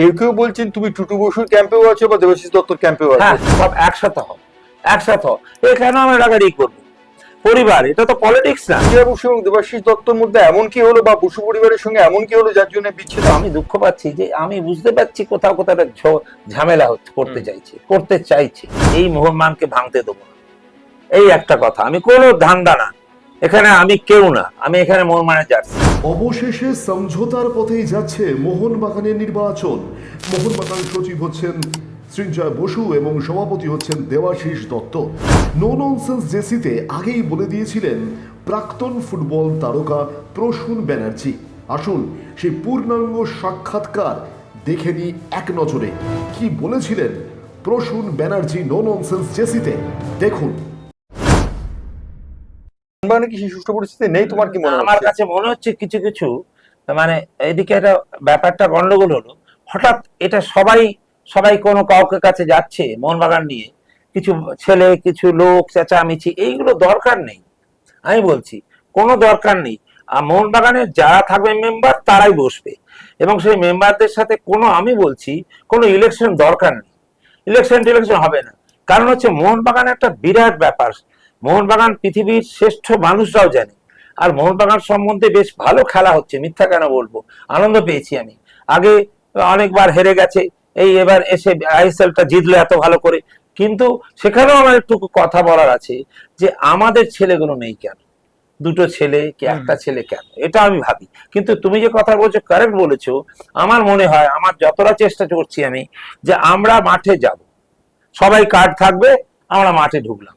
কেউ কেউ বলছেন তুমি টুটু বসুর ক্যাম্পেও আছো বা দেবাশিস দত্তর ক্যাম্পেও হ্যাঁ আছো সব একসাথে হও একসাথে হও। এ কেন আমরা রাগারি করব। পরিবার এটা তো পলিটিক্স না। সঞ্জয় বসু এবং দেবাশিস দত্তর মধ্যে এমন কি হলো বা বসু পরিবারের সঙ্গে এমন কি হলো যার জন্য বিচ্ছেদ আমি দুঃখ পাচ্ছি যে আমি বুঝতে পারছি কোথাও কোথাও একটা ঝামেলা হচ্ছে করতে চাইছে করতে চাইছে। এই মোহনমানকে ভাঙতে দেবো এই একটা কথা। আমি কোনো ধান্দা না। এখানে আমি কেউ না, আমি এখানে মোহনমানের জার্সি অবশেষে সমঝোতার পথেই যাচ্ছে মোহনবাগানের নির্বাচন। মোহনবাগান সচিব হচ্ছেন সৃঞ্জয় বসু এবং সভাপতি হচ্ছেন দেবাশিস দত্ত। নো ননসেন্স জেসিতে আগেই বলে দিয়েছিলেন, প্রাক্তন ফুটবল তারকা প্রসূন ব্যানার্জি। আসুন, সেই পূর্ণাঙ্গ সাক্ষাৎকার দেখে নিই এক নজরে। কি বলেছিলেন প্রসূন ব্যানার্জি নো ননসেন্স জেসিতে? দেখুন। মানে কি সুষ্ঠু পরিস্থিতি নেই? তোমার কি মনে আমার কাছে মনে হচ্ছে কিছু কিছু মানে এদিকে একটা ব্যাপারটা গন্ডগোল হলো। হঠাৎ এটা সবাই সবাই কোনো কাউকে কাছে যাচ্ছে মোহনবাগান নিয়ে। কিছু ছেলে কিছু লোক চেঁচামেচি এইগুলো দরকার নেই। আমি বলছি কোনো দরকার নেই। আর মোহনবাগানের যারা থাকবে মেম্বার তারাই বসবে। এবং সেই মেম্বারদের সাথে কোনো আমি বলছি কোনো ইলেকশন দরকার নেই। ইলেকশন টিলেকশন হবে না। কারণ হচ্ছে মোহনবাগান একটা বিরাট ব্যাপার। মোহনবাগান পৃথিবীর শ্রেষ্ঠ মানুষরাও জানে। আর মোহনবাগান সম্বন্ধে বেশ ভালো খেলা হচ্ছে মিথ্যা কেন বলব? আনন্দ পেয়েছি আমি। আগে অনেকবার হেরে গেছে এই এবার এসে আইএসএলটা জিতলো এত ভালো করে। কিন্তু সেখানেও আমার একটু কথা বলার আছে যে আমাদের ছেলেগুলো নেই কেন? দুটো ছেলে কি একটা ছেলে কেন? এটা আমি ভাবি। কিন্তু তুমি যে কথা বলছো কারেক্ট বলেছ আমার মনে হয় আমার যতটা চেষ্টা করছি আমি যে আমরা মাঠে যাব। সবাই কার্ড থাকবে আমরা মাঠে ঢুকলাম।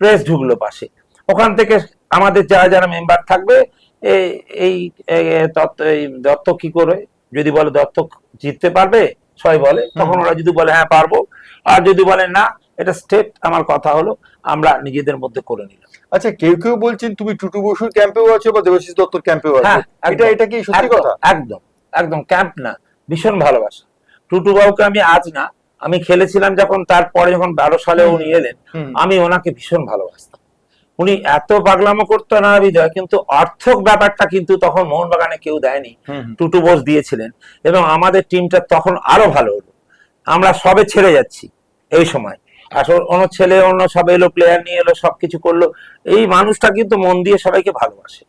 প্রেস ঢুকলো পাশে। ওখান থেকে আমাদের যারা যারা মেম্বার থাকবে এই এই এই দত্ত কি করে? যদি বলে দত্ত জিততে পারবে সবাই বলে তখন ওরা যদি বলে হ্যাঁ পারব। আর যদি বলে না এটা স্টেট আমার কথা হলো আমরা নিজেদের মধ্যে করে নিলাম। আচ্ছা কেউ কেউ বলছেন তুমি টুটু বসুর ক্যাম্পেও আছো বা দেবাশিস দত্তর ক্যাম্পেও আছো? হ্যাঁ, এটা এটা কি সত্যি কথা? একদম একদম। ক্যাম্প না ভীষণ ভালোবাসা। টুটু বাবুকে আমি আজ না আমি খেলেছিলাম যখন তারপরে যখন বারো সালে উনি এলেন আমি ওনাকে ভীষণ ভালোবাসতাম। উনি এত পাগলামো করতো না বিজয় কিন্তু অর্থক ব্যাপারটা কিন্তু তখন মোহনবাগানে কেউ দেয়নি। টুটু বোস দিয়েছিলেন এবং আমাদের টিমটা তখন আরও ভালো হলো। আমরা সবে ছেড়ে যাচ্ছি এই সময়। আসলে অন্য ছেলে অন্য সব এলো প্লেয়ার নিয়ে এলো সবকিছু করল। এই মানুষটা কিন্তু মন দিয়ে সবাইকে ভালোবাসে।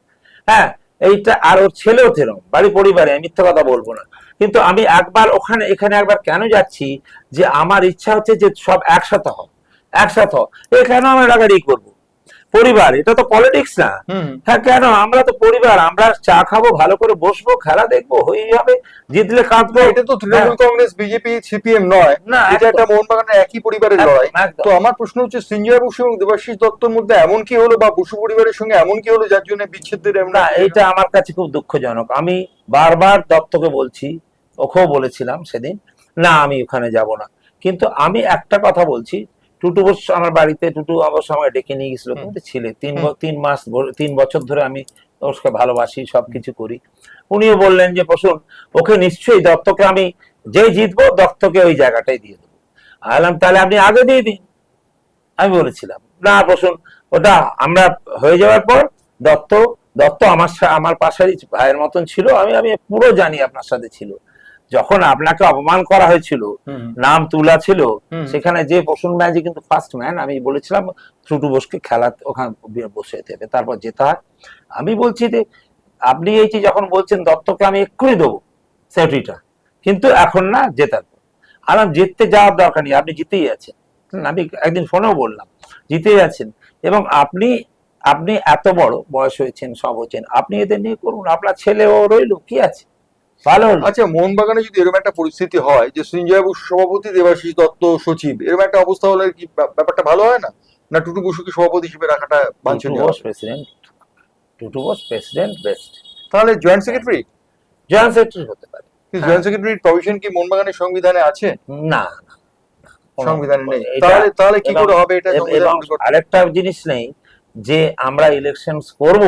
হ্যাঁ এইটা আর ওর ছেলেও থেরম বাড়ি পরিবারে মিথ্যা কথা বলব না। কিন্তু আমি একবার ওখানে এখানে একবার কেন যাচ্ছি যে আমার ইচ্ছা হচ্ছে যে সব একসাথে হও একসাথে হও। এ কেন আমরা রাগারি করব? পরিবার এটা তো পলিটিক্স না। হ্যাঁ কেন? আমরা তো পরিবার আমরা চা খাব ভালো করে বসবো খেলা দেখব হয়ে যাবে জিতলে কাঁদবো এটা তো তৃণমূল হ্যাঁ। কংগ্রেস বিজেপি সিপিএম নয়। না, এটা। একটা মোহনবাগানের একই পরিবারের লড়াই। তো আমার প্রশ্ন হচ্ছে সঞ্জয় বসু এবং দেবাশিস দত্তর মধ্যে এমন কি হলো বা বসু পরিবারের সঙ্গে এমন কি হলো যার জন্য বিচ্ছেদের এমন না এটা আমার কাছে খুব দুঃখজনক। আমি বারবার দত্তকে বলছি ওকেও বলেছিলাম সেদিন না আমি ওখানে যাব না। কিন্তু আমি একটা কথা বলছি টুটু বস আমার বাড়িতে টুটু আমার সময় ডেকে নিয়ে গেছিল তুমি তো ছিলে তিন তিন মাস তিন বছর ধরে আমি ওকে ভালোবাসি সবকিছু করি। উনিও বললেন যে বসুন ওকে নিশ্চয়ই দত্তকে আমি যেই জিতবো দত্তকে ওই জায়গাটাই দিয়ে দেবো। আলাম তাহলে আপনি আগে দিয়ে দিন। আমি বলেছিলাম না বসুন ওটা আমরা হয়ে যাওয়ার পর দত্ত দত্ত আমার আমার পাশেরই ভাইয়ের মতন ছিল আমি আমি পুরো জানি আপনার সাথে ছিল। যখন আপনাকে অপমান করা হয়েছিল নাম তুলা ছিল সেখানে যে বসুন ম্যাচে কিন্তু ফার্স্ট ম্যান আমি বলেছিলাম টুটু বোসকে খেলা ওখানে বসে দেবে তারপর যেতে হয়। আমি বলছি যে আপনি এই যে যখন বলছেন দত্তকে আমি এক্ষুনি দেবো সেফটিটা। কিন্তু এখন না জেতার আর জিততে যাওয়ার দরকার নেই আপনি জিতেই আছেন। আমি একদিন ফোনেও বললাম জিতেই আছেন। এবং আপনি আপনি এত বড় বয়স হয়েছেন সব হয়েছেন আপনি এদের নিয়ে করুন আপনার ছেলেও রইল কি আছে? ভালো আচ্ছা মোহনবাগানে যদি এরকম একটা পরিস্থিতি হয় যে সঞ্জয় বসু সভাপতি দেবাশিস দত্ত সচিব এরকম একটা অবস্থা হলে কি ব্যাপারটা ভালো হয় না? না টুটু বসুকে সভাপতি হিসেবে রাখাটা বাঞ্ছনীয়? President Tutu Bose president best তাহলে জয়েন্ট সেক্রেটারি জয়েন্ট সেক্রেটারি হতে পারে। জয়েন্ট সেক্রেটারির প্রভিশন কি মোহনবাগানের সংবিধানে আছে? না সংবিধানে নেই। তাহলে তাহলে কি করে হবে এটা? আরেকটা জিনিস নেই যে আমরা ইলেকশন করব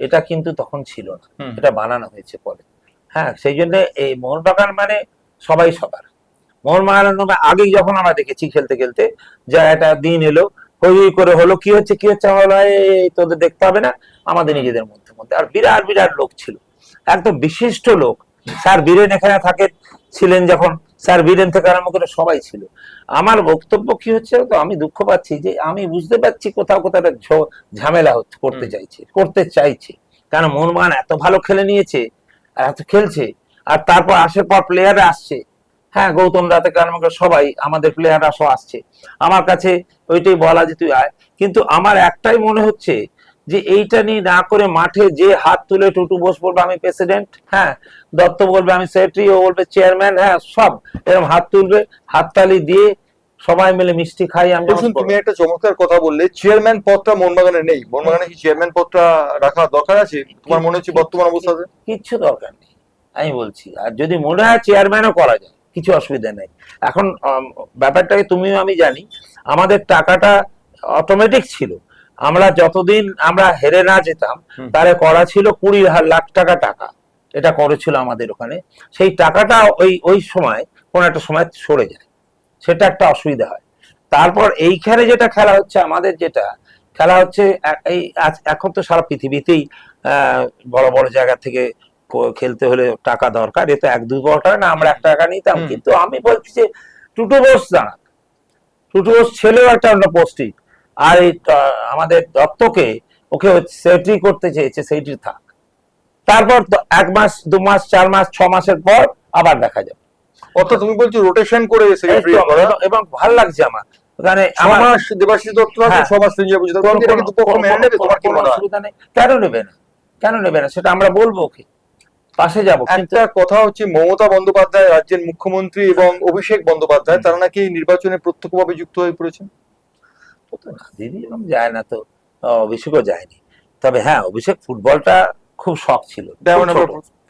এটা কিন্তু তখন ছিল না। এটা বানানো হয়েছে পরে। হ্যাঁ সেই জন্য এই মোহনবাগান মানে সবাই সবার। মোহনবাগানের নামে আগেই যখন আমরা দেখেছি খেলতে খেলতে যা একটা দিন এলো হই করে হলো কি হচ্ছে কি হচ্ছে এই, তোদের দেখতে হবে না আমাদের নিজেদের মধ্যে মধ্যে। আর বিরাট বিরাট লোক ছিল একদম বিশিষ্ট লোক। স্যার বীরেন এখানে থাকে ছিলেন যখন স্যার বীরেন থেকে আরম্ভ করে সবাই ছিল। আমার বক্তব্য কি হচ্ছে তো আমি দুঃখ পাচ্ছি যে আমি বুঝতে পারছি কোথাও কোথাও একটা ঝামেলা হচ্ছে করতে। চাইছে করতে চাইছে। কারণ মোহনবাগান এত ভালো খেলে নিয়েছে আর এত খেলছে। আর তারপর আসার পর প্লেয়াররা আসছে। হ্যাঁ গৌতম দা থেকে আরম্ভ করে সবাই, আমাদের প্লেয়াররা সব আসছে। আমার কাছে ওইটাই বলা যে তুই আয়। কিন্তু আমার একটাই মনে হচ্ছে যে এইটা নিয়ে না করে মাঠে যে হাত তুলে টুটু বোস বলবে আমি প্রেসিডেন্ট হ্যাঁ দত্ত বলবে আমি সেক্রেটারি ও বলবে চেয়ারম্যান হ্যাঁ সব এরকম হাত তুলবে, হাততালি দিয়ে সবাই মিলে মিষ্টি খাই আমি যেমন তুমি একটা চমৎকার কথা বললে চেয়ারম্যান পদটা মোহনবাগানে নেই। মোহনবাগানে কি চেয়ারম্যান পদটা রাখা দরকার আছে? তোমার মনে হচ্ছে বর্তমান অবস্থাতে কিচ্ছু দরকার নেই আমি বলছি। আর যদি মনে হয় চেয়ারম্যানও করা যায় কিছু অসুবিধা নেই। এখন ব্যাপারটাকে তুমিও আমি জানি আমাদের টাকাটা অটোমেটিক ছিল। আমরা যতদিন আমরা হেরে না যেতাম। তারে করা ছিল কুড়ি লাখ টাকা টাকা। এটা করেছিল আমাদের ওখানে। সেই টাকাটা ওই ওই সময় কোন একটা সময় সরে যায়। সেটা একটা অসুবিধা হয়। তারপর এইখানে যেটা খেলা হচ্ছে আমাদের যেটা খেলা হচ্ছে এই এখন তো সারা পৃথিবীতেই বড় বড় জায়গা থেকে খেলতে হলে টাকা দরকার। এ তো এক দুই বড় টাকা না আমরা এক টাকা নিতাম। কিন্তু আমি বলছি যে টুটু বোস দাঁড়াক টুটু বোস ছেলেও একটা অন্য পোস্টিং। আর এই আমাদের দত্তকে ওকে সেক্রেটারি করতে চেয়েছে সেইটি থাক। তারপর এক মাস দু মাস চার মাস ছ মাসের পর আবার দেখা যাবে। অর্থাৎ তুমি বলছো রোটেশন করে এবং- ভালো লাগছে আমার। দেবাশিস দত্ত বুঝতে কোনো- মেনে হয়? অসুবিধা নেই। কেন নেবে না? কেন নেবে না? সেটা আমরা বলব ওকে। পাশে যাব একটা কথা হচ্ছে মমতা বন্দ্যোপাধ্যায় রাজ্যের মুখ্যমন্ত্রী এবং অভিষেক বন্দ্যোপাধ্যায় তারা নাকি নির্বাচনে প্রত্যক্ষভাবে যুক্ত হয়ে পড়েছেন? দিদি এরকম যায় না তো। অভিষেকও যায়নি। তবে হ্যাঁ অভিষেক ফুটবলটা খুব শখ ছিল।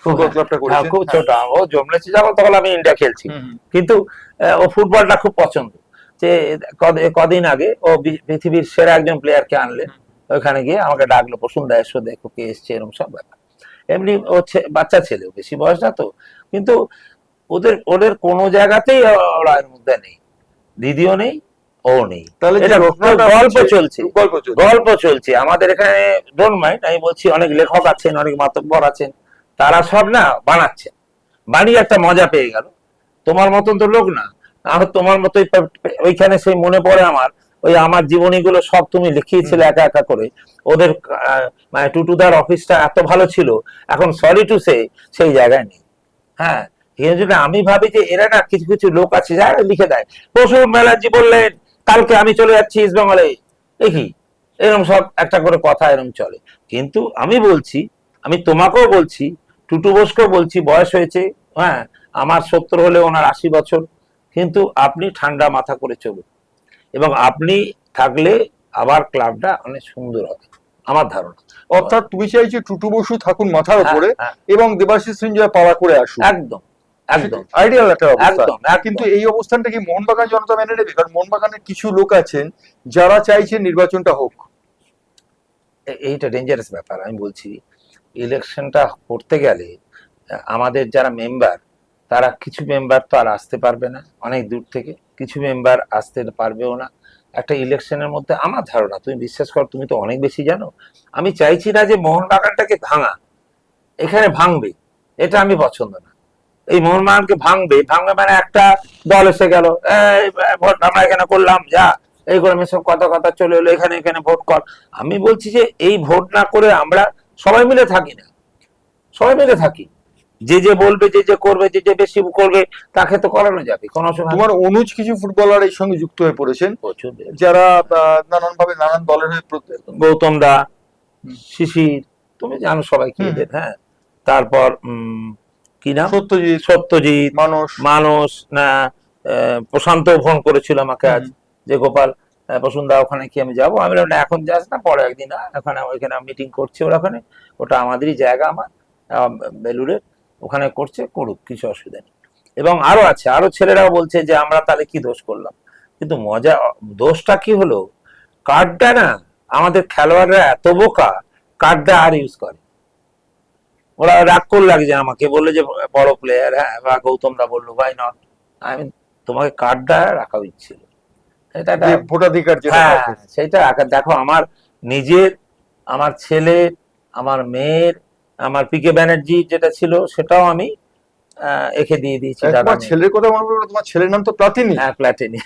খুব ছোট। হ্যাঁ, করেছেন। খুব ছোট। ও জমলেছে যখন তখন আমি ইন্ডিয়া খেলছি। কিন্তু ও ফুটবলটা খুব পছন্দ। যে কদিন আগে ও পৃথিবীর সেরা একজন প্লেয়ারকে আনলে ওইখানে গিয়ে আমাকে ডাকলো বসুন্ধরা এসো দেখো কে এসছে এরকম সব ব্যাপার। এমনি ও বাচ্চা ছেলে বেশি বয়স না তো। কিন্তু ওদের ওদের কোনো জায়গাতেই ওরা এর মধ্যে নেই। দিদিও নেই ও নেই। তাহলে গল্প চলছে। গল্প চলছে। আমাদের এখানে ডোন্ট মাইন্ড আমি বলছি অনেক লেখক আছেন অনেক মাতব্বর আছেন। তারা সব না বানাচ্ছেন বানিয়ে একটা মজা পেয়ে গেল। তোমার মতন তো লোক না। আর তোমার মতোই ওইখানে সেই মনে পড়ে আমার, ওই আমার জীবনীগুলো সব তুমি লিখিয়েছিলে একা একা করে। ওদের মানে টুটুদার অফিসটা এত ভালো ছিল, এখন সরি টু সে সেই জায়গায় নেই। হ্যাঁ এই জন্য আমি ভাবি যে এরা না কিছু কিছু লোক আছে যারা লিখে দেয়। প্রসূন ব্যানার্জি বললেন, কালকে আমি চলে যাচ্ছি ইস্ট বেঙ্গলে দেখি এরকম সব একটা করে কথা এরকম চলে। কিন্তু আমি বলছি, আমি তোমাকেও বলছি টুটু বোসকেও বলছি বয়স হয়েছে হ্যাঁ আমার সত্তর হলে ওনার আশি বছর কিন্তু আপনি ঠান্ডা মাথা করে চলুন। এবং আপনি থাকলে আবার ক্লাবটা অনেক সুন্দর হবে আমার ধারণা। অর্থাৎ তুমি চাইছো টুটু বসু থাকুন মাথার হ্যাঁ, উপরে হ্যাঁ, এবং দেবাশিস সঞ্জয় পাড়া করে আসুন একদম একদম। আইডিয়াল একটা অবস্থা। একদম একদম। কিন্তু এই অবস্থানটা কি মোহনবাগান জনতা মেনে নেবে? কারণ মোহনবাগানের কিছু লোক আছেন যারা চাইছেন নির্বাচনটা হোক। এইটা ডেঞ্জারাস ব্যাপার আমি বলছি। ইলেকশনটা করতে গেলে, আমাদের যারা মেম্বার, তারা কিছু মেম্বার তো আর আসতে পারবে না, অনেক দূর থেকে। কিছু মেম্বার আসতে পারবেও না। একটা ইলেকশনের মধ্যে আমার ধারণা, তুমি বিশ্বাস কর, তুমি তো অনেক বেশি জানো, আমি চাইছি না যে মোহনবাগানটাকে ভাঙা, এখানে ভাঙবে, এটা আমি পছন্দ না। এই মোহনবাগানকে ভাঙবে ভাঙবে মানে একটা দল এসে গেল ভোট আমরা এখানে করলাম, যা, এই করে সব কথা কথা চলে এলো, এখানে এখানে ভোট কর। আমি বলছি যে এই ভোট না করে আমরা সবাই মিলে থাকি না। সবাই মিলে থাকি। যে যে বলবে যে যে করবে যে যে বেশি করবে তাকে তো করানো যাবে। কোনো অসুবিধা তোমার অনুজ কিছু ফুটবলার এই সঙ্গে যুক্ত হয়ে পড়েছেন। যারা নানান ভাবে নানান দলের হয়ে গৌতম দা। শিশির তুমি জানো সবাই কি হ্যাঁ? তারপর কি নাম? সত্যজিৎ। সত্যজিৎ মানস। মানুষ না প্রশান্ত ফোন করেছিল আমাকে আজ। যে গোপাল বসুন্ধরা ওখানে কি আমি যাব? আমি না এখন যাস না পরে একদিন ওখানে ওইখানে মিটিং করছে ওরা ওখানে। ওটা আমাদেরই জায়গা আমার আহ, বেলুড়ের। ওখানে করছে করুক কিছু অসুবিধা নেই। এবং আরও আছে আরও ছেলেরাও বলছে যে আমরা তাহলে কি দোষ করলাম? কিন্তু মজা দোষটা কি হলো? কার্ডটা না আমাদের খেলোয়াড়রা এত বোকা কার্ডটা আর ইউজ করে। ওরা রাগ করে লাগছে আমাকে বলল যে বড় প্লেয়ার হ্যাঁ বা গৌতমরা বলল ভাই নট আমি তোমাকে কার্ডটা রাখা উচিত এটা ভোটাধিকার হ্যাঁ সেটা দেখো আমার নিজের আমার ছেলে আমার মেয়ের আমার পি কে ব্যানার্জি যেটা ছিল সেটাও আমি একে দিয়ে দিয়েছি তোমার ছেলের কথা মনে পড়ল তোমার ছেলের নাম তো প্লাতিনি হ্যাঁ প্লাটিনি।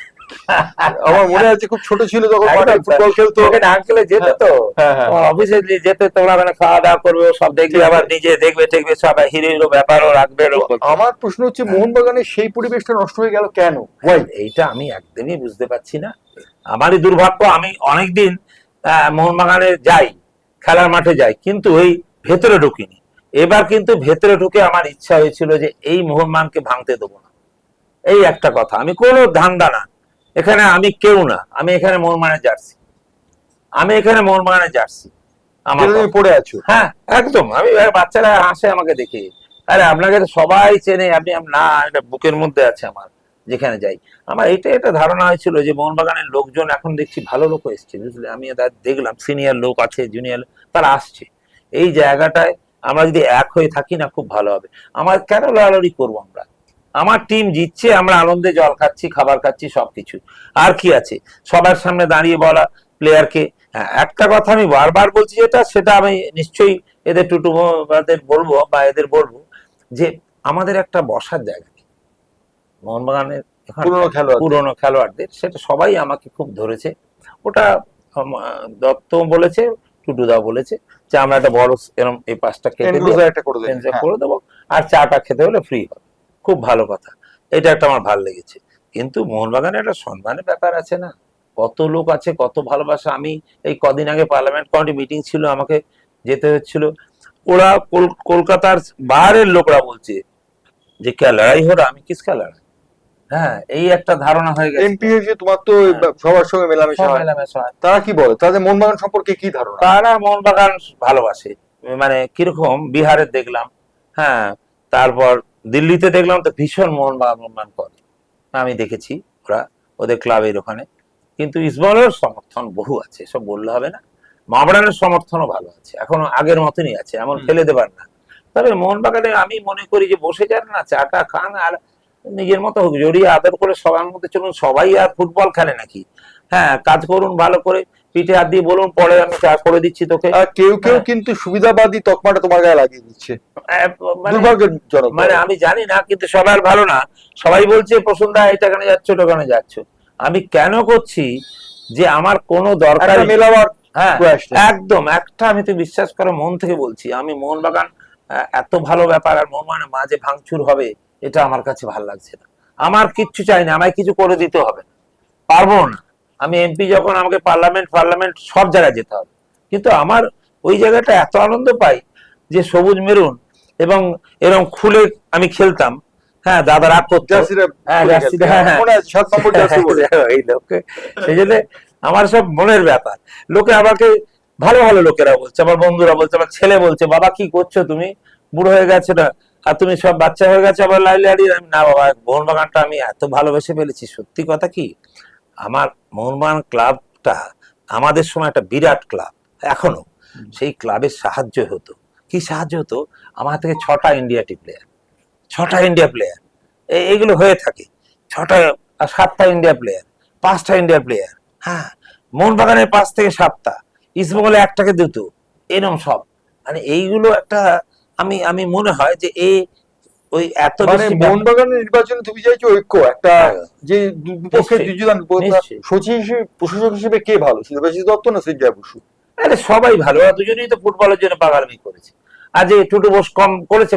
আমার মনে আছে খুব ছোট ছিল মাঠে ফুটবল খেলতো। ওখানে আঙ্কেলে যেত তো। হ্যাঁ, হ্যাঁ। ও অফিসে যেতে তোমরা মানে খাওয়া দাওয়া করবে সব দেখবে আবার নিজে দেখবে টেকবে সব হিরো হিরো ব্যাপারও রাখবে। আমার প্রশ্ন হচ্ছে মোহনবাগানের সেই পরিবেশটা নষ্ট হয়ে গেল কেন? এইটা আমি একদমই বুঝতে পারছি না। আমারই দুর্ভাগ্য আমি অনেকদিন আহ, মোহনবাগানে যাই খেলার মাঠে যাই কিন্তু ওই ভেতরে ঢুকিনি। এবার কিন্তু ভেতরে ঢুকে আমার ইচ্ছা হয়েছিল যে এই মোহনবাগানকে ভাঙতে দেবো না। এই একটা কথা। আমি কোনো ধান্দা না। এখানে আমি কেউ না। আমি এখানে মোহনবাগানের জার্সি। আমি এখানে মোহনবাগানের জার্সি। আমার। পড়ে আছো। হ্যাঁ একদম। আমি বাচ্চারা হাসে আমাকে দেখে। আরে আপনাকে তো সবাই চেনে। আপনি না এটা বুকের মধ্যে আছে আমার যেখানে যাই। আমার এটা একটা ধারণা হয়েছিল যে মোহনবাগানের লোকজন এখন দেখছি ভালো লোক এসছে। বুঝলে? আমি দেখলাম। সিনিয়র লোক আছে জুনিয়র তারা আসছে। এই জায়গাটায় আমরা যদি এক হয়ে থাকি না খুব ভালো হবে। আমার কেন লড়ালড়ি করব আমরা? আমার টিম জিতছে আমরা আনন্দে জল খাচ্ছি খাবার খাচ্ছি সবকিছু। আর কি আছে? সবার সামনে দাঁড়িয়ে বলা প্লেয়ারকে হ্যাঁ একটা কথা আমি বারবার বলছি যেটা সেটা আমি নিশ্চয়ই এদের টুটু বলব বা এদের বলব যে আমাদের একটা বসার জায়গা নেই মোহনবাগানের পুরনো খেলোয়াড় পুরনো খেলোয়াড়দের সেটা সবাই আমাকে খুব ধরেছে। ওটা দত্ত বলেছে টুটুদা বলেছে যে আমরা একটা বড় এরকম এই পাঁচটা কেটে করে হ্যাঁ। করে দেবো। আর চাটা খেতে হলে ফ্রি হবে। খুব ভালো কথা। এটা একটা আমার ভালো লেগেছে। কিন্তু মোহনবাগানের একটা সম্মানের ব্যাপার আছে না? কত লোক আছে কত ভালোবাসা। আমি এই কদিন আগে পার্লামেন্ট কমিটি মিটিং ছিল আমাকে যেতে হচ্ছিল। ওরা কোল- কলকাতার বাইরের লোকরা বলছে যে কে লড়াই হো আমি কিসকা লড়াই? হ্যাঁ এই একটা ধারণা হয়ে গেছে। এমপি হয়েছে তোমার তো হ্যাঁ। সবার সঙ্গে মেলামেশা হয়। মেলামেশা হয়। তারা কি বলে? তাদের মোহনবাগান সম্পর্কে কি ধারণা? তারা মোহনবাগান ভালোবাসে। মানে কীরকম? বিহারে দেখলাম হ্যাঁ তারপর দিল্লিতে দেখলাম তো ভীষণ মোহনবাগান করে। আমি দেখেছি ওরা ওদের ক্লাবের ওখানে। কিন্তু ইসবলের সমর্থন বহু আছে সব বললে হবে না। মাবরানের সমর্থনও ভালো আছে এখনও আগের মতনই আছে এমন ফেলে দেবার না। তবে মোহনবাগানে আমি মনে করি যে বসে যান না চাটা খান আর নিজের মতো হোক জড়িয়ে আদর করে সবার মধ্যে চলুন সবাই আর ফুটবল খেলে নাকি? হ্যাঁ কাজ করুন ভালো করে পিঠে হাত দিয়ে বলুন পরে আমি চা করে দিচ্ছি তোকে। কেউ কেউ হ্যাঁ। কিন্তু সুবিধাবাদী তকমাটা তোমার গায়ে লাগিয়ে দিচ্ছে। মানে মানে আমি জানি না কিন্তু সবার ভালো না। সবাই বলছে প্রসন্দা এটা কেন যাচ্ছ ওটা কেন যাচ্ছ। আমি কেন করছি যে আমার কোনো দরকার মেলাবার হ্যাঁ একদম একটা আমি তো বিশ্বাস করে মন থেকে বলছি। আমি মোহনবাগান এত ভালো ব্যাপার আর মোহনবাগানের মাঝে ভাঙচুর হবে এটা আমার কাছে ভালো লাগছে না। আমার কিচ্ছু চাই না আমায় কিছু করে দিতে হবে পারব না। আমি এমপি যখন আমাকে পার্লামেন্ট পার্লামেন্ট সব জায়গায় যেতে হবে। কিন্তু আমার ওই জায়গাটা এত আনন্দ পাই যে সবুজ মেরুন এবং এরকম খুলে আমি খেলতাম। হ্যাঁ দাদা রাগ করতো। হ্যাঁ। হ্যাঁ, হ্যাঁ। সেই জন্য আমার সব মনের ব্যাপার। লোকে আমাকে ভালো ভালো লোকেরা বলছে আমার বন্ধুরা বলছে আমার ছেলে বলছে বাবা কি করছ তুমি? বুড়ো হয়ে গেছে না? আর তুমি সব বাচ্চা হয়ে গেছে আবার লাইলে আড়ি আমি না বাবা মোহনবাগানটা আমি এত ভালোবেসে ফেলেছি সত্যি কথা কি? আমার মোহনবাগান ক্লাবটা আমাদের সময় একটা বিরাট ক্লাব এখনও। সেই ক্লাবের সাহায্য হতো। কি সাহায্য হতো? আমার থেকে ছটা ইন্ডিয়া টি প্লেয়ার ছটা ইন্ডিয়া প্লেয়ার এইগুলো হয়ে থাকে। ছটা আর সাতটা ইন্ডিয়া প্লেয়ার পাঁচটা ইন্ডিয়া প্লেয়ার হ্যাঁ। মোহনবাগানের পাঁচ থেকে সাতটা ইস্টবেঙ্গলে একটাকে দুটো এরম সব। মানে এইগুলো একটা আমি আমি মনে হয় যে এই ওই এত মানে মোহনবাগানের নির্বাচনে তুমি চাইছো ঐক্য একটা হ্যাঁ। যে দুপক্ষের দুজন সচিব হিসেবে প্রশাসক হিসেবে কে ভালো দত্ত না সঞ্জয় বসু? আরে সবাই ভালো ওরা দুজনেই তো ফুটবলের জন্য পাগালমি করেছে। আজ এই টুটু বোস কম করেছে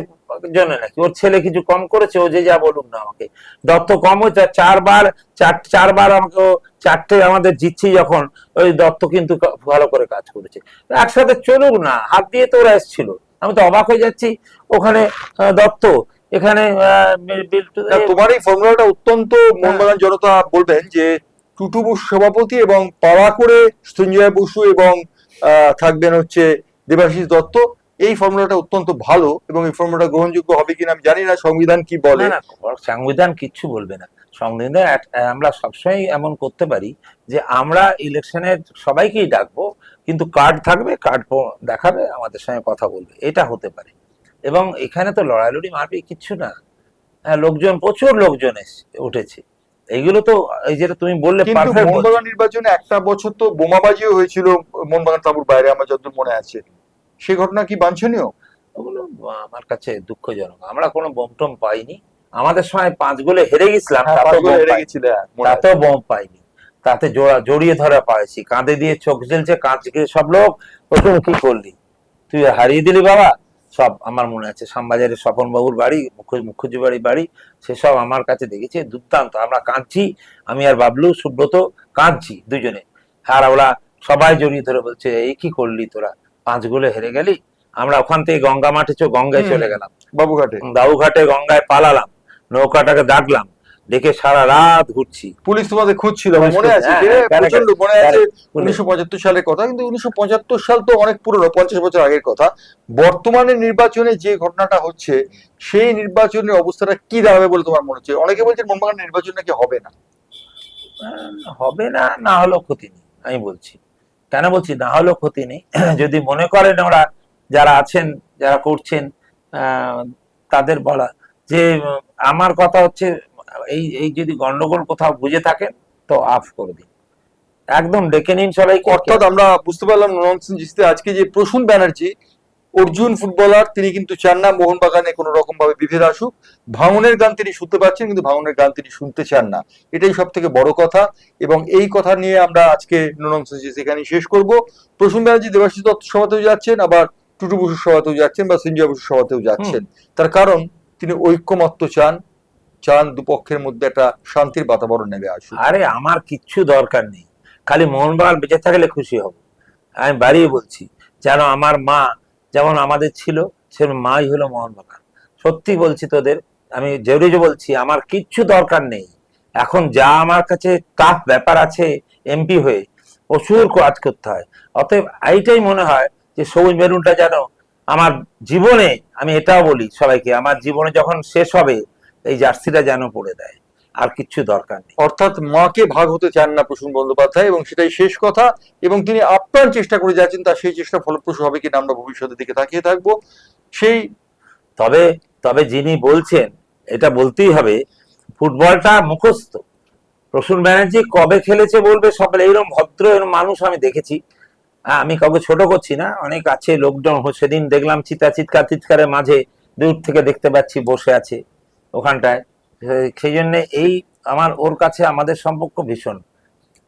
জন্য নাকি ওর ছেলে কিছু কম করেছে ও যে যা বলুক না আমাকে। দত্ত কম হয়েছে চারবার চার চারবার আমাকে চারটে আমাদের জিতছি যখন ওই দত্ত কিন্তু ভালো করে কাজ করেছে। একসাথে চলুক না হাত দিয়ে তো ওরা এসেছিল। আমি তো অবাক হয়ে যাচ্ছি। ওখানে দত্ত এখানে তোমার এই ফর্মুলাটা অত্যন্ত হ্যাঁ। মোহনবাগান জনতা বলবেন যে টুটু বসু সভাপতি এবং পাওয়া করে সঞ্জয় বসু এবং থাকবেন হচ্ছে দেবাশিস দত্ত। এই ফর্মুলাটা অত্যন্ত ভালো এবং এই ফর্মুলাটা গ্রহণযোগ্য হবে কিনা আমি জানি না সংবিধান কি বলে? না সংবিধান কিচ্ছু বলবে না। সংবিধান আমরা সবসময় এমন করতে পারি যে আমরা ইলেকশনে সবাইকেই ডাকবো কিন্তু কার্ড থাকবে কার্ড দেখাবে আমাদের সঙ্গে কথা বলবে। এটা হতে পারে। এবং এখানে তো লড়াইলড়ি মারপিট কিচ্ছু না। হ্যাঁ লোকজন প্রচুর লোকজন এসে উঠেছে। এইগুলো তো এই যেটা তুমি বললে মোহনবাগান নির্বাচনে একটা বছর তো বোমাবাজিও হয়েছিল মোহনবাগান তাবুর বাইরে আমার যতদূর মনে আছে। সেই ঘটনা কি বাঞ্ছনীয়? ওগুলো আমার কাছে দুঃখজনক। আমরা কোনো বোম টোম পাইনি। আমাদের সময় পাঁচ গোলে হেরে গেছিলাম হ্যাঁ, তাতেও পাঁচ বোম পাইনি। তাতে জোড়া জড়িয়ে ধরা পাইছি কাঁধে দিয়ে চোখ জ্বলছে কাঁচকে সব লোক প্রথম কি করলি? তুই হারিয়ে দিলি বাবা? সব আমার মনে আছে শ্যামবাজারের স্বপন বাবুর বাড়ি মুখুজ্জি বাড়ির বাড়ি সেসব আমার কাছে দেখেছি দুর্দান্ত। আমরা কাঁদছি আমি আর বাবলু সুব্রত কাঁদছি দুজনে। আর ওরা সবাই জড়িয়ে ধরে বলছে এই কি করলি তোরা? পাঁচ গোলে হেরে গেলি? আমরা ওখান থেকে গঙ্গা মাঠে চো গঙ্গায় চলে গেলাম। বাবুঘাটে। দাউঘাটে গঙ্গায় পালালাম নৌকাটাকে ডাকলাম ডেকে সারা রাত ঘুরছি। পুলিশ তোমাদের খুঁজছিল মনে আছে হ্যাঁ, হ্যাঁ, প্রচণ্ড মনে আছে উনিশশো পঁচাত্তর সালের কথা কিন্তু উনিশশো পঁচাত্তর সাল তো অনেক পুরনো পঞ্চাশ বছর আগের কথা। বর্তমানে নির্বাচনে যে ঘটনাটা হচ্ছে সেই নির্বাচনের অবস্থাটা কি দাঁড়াবে বলে তোমার মনে হচ্ছে? অনেকে বলছেন মোহনবাগান নির্বাচন নাকি হবে না। হবে না না হলেও ক্ষতি নেই আমি বলছি। কেন বলছি না হলেও ক্ষতি নেই? যদি মনে করেন ওরা যারা আছেন যারা করছেন আহ, তাদের বলা যে আমার কথা হচ্ছে এই এই যদি গন্ডগোল কোথাও বুঝে থাকেন তো আফ করে দিন। একদম ডেকে নিন সবাইকে। অর্থাৎ আমরা বুঝতে পারলাম ননসেন জিসতে আজকে যে প্রসূন ব্যানার্জি অর্জুন ফুটবলার তিনি কিন্তু চান না মোহনবাগানে কোনো রকম ভাবে বিভেদ আসুক। ভাঙনের গান তিনি শুনতে পাচ্ছেন কিন্তু ভাঙনের গান তিনি শুনতে চান না। এটাই সব থেকে বড় কথা। এবং এই কথা নিয়ে আমরা আজকে ননসেন জিস এখানে শেষ করব। প্রসূন ব্যানার্জি দেবাশিস দত্ত সভাতেও যাচ্ছেন আবার টুটু বসুর সভাতেও যাচ্ছেন বা সঞ্জয় বসুর সভাতেও যাচ্ছেন। তার কারণ তিনি ঐক্যমত্য চান। চান দুপক্ষের মধ্যে একটা শান্তির বাতাবরণ নেমে আসুক আরে, আমার কিচ্ছু দরকার নেই। খালি মোহনবাগান বেঁচে থাকলে খুশি হব। আমি বাড়িয়ে বলছি, যেন আমার মা যেমন আমাদের ছিল সে মাই হলো মোহনবাগান। সত্যি বলছি তোদের, আমি জরুরি বলছি, আমার কিচ্ছু দরকার নেই। এখন যা আমার কাছে টাফ ব্যাপার আছে এমপি হয়ে প্রচুর কাজ করতে হয়। অতএব এইটাই মনে হয় যে সবুজ মেরুনটা যেন আমার জীবনে, আমি এটাও বলি সবাইকে, আমার জীবনে যখন শেষ হবে এই জার্সিটা যেন পড়ে দেয়। আর কিচ্ছু দরকার নেই। অর্থাৎ মাকে ভাগ হতে চান না প্রসূন বন্দ্যোপাধ্যায় এবং সেটাই শেষ কথা এবং তিনি আপ্রাণ চেষ্টা করে যাচ্ছেন তার সেই চেষ্টা ফলপ্রসূ হবে কিনা আমরা ভবিষ্যতের দিকে তাকিয়ে থাকব। সেই তবে তবে যিনি বলছেন এটা বলতেই হবে ফুটবলটা মুখস্থ। প্রসূন ব্যানার্জি কবে খেলেছে বলবে সব এইরকম ভদ্র এরকম মানুষ আমি দেখেছি। হ্যাঁ, আমি কাউকে ছোট করছি না অনেক আছে লোকজন সেদিন দেখলাম চিতা চিৎকার চিৎকারের মাঝে দূর থেকে দেখতে পাচ্ছি বসে আছে। ওখানটায়। সেই জন্য এই আমার ওর কাছে আমাদের সম্পর্ক ভীষণ।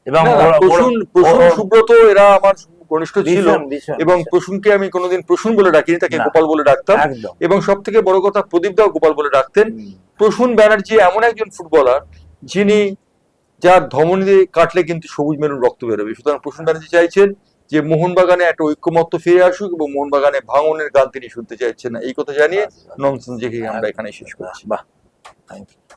এবং প্রসূন প্রসূন সুব্রত এরা আমার ঘনিষ্ঠ ছিল। এবং। প্রসূনকে আমি কোনোদিন প্রসূন বলে ডাকিনি তাকে গোপাল বলে ডাকতাম। এবং সব থেকে বড় কথা প্রদীপ দাও গোপাল বলে ডাকতেন। প্রসূন ব্যানার্জি এমন একজন ফুটবলার যিনি যার ধমনী দিয়ে কাটলে কিন্তু সবুজ মেরুন রক্ত বেরোবে। সুতরাং প্রসূন ব্যানার্জি চাইছেন যে মোহনবাগানে একটা ঐক্যমত্য ফিরে আসুক এবং মোহনবাগানে ভাঙনের গান তিনি শুনতে চাইছেন না। এই কথা জানিয়ে নমসেন জেকে আমরা এখানে শেষ করছি। বাহ থ্যাংক ইউ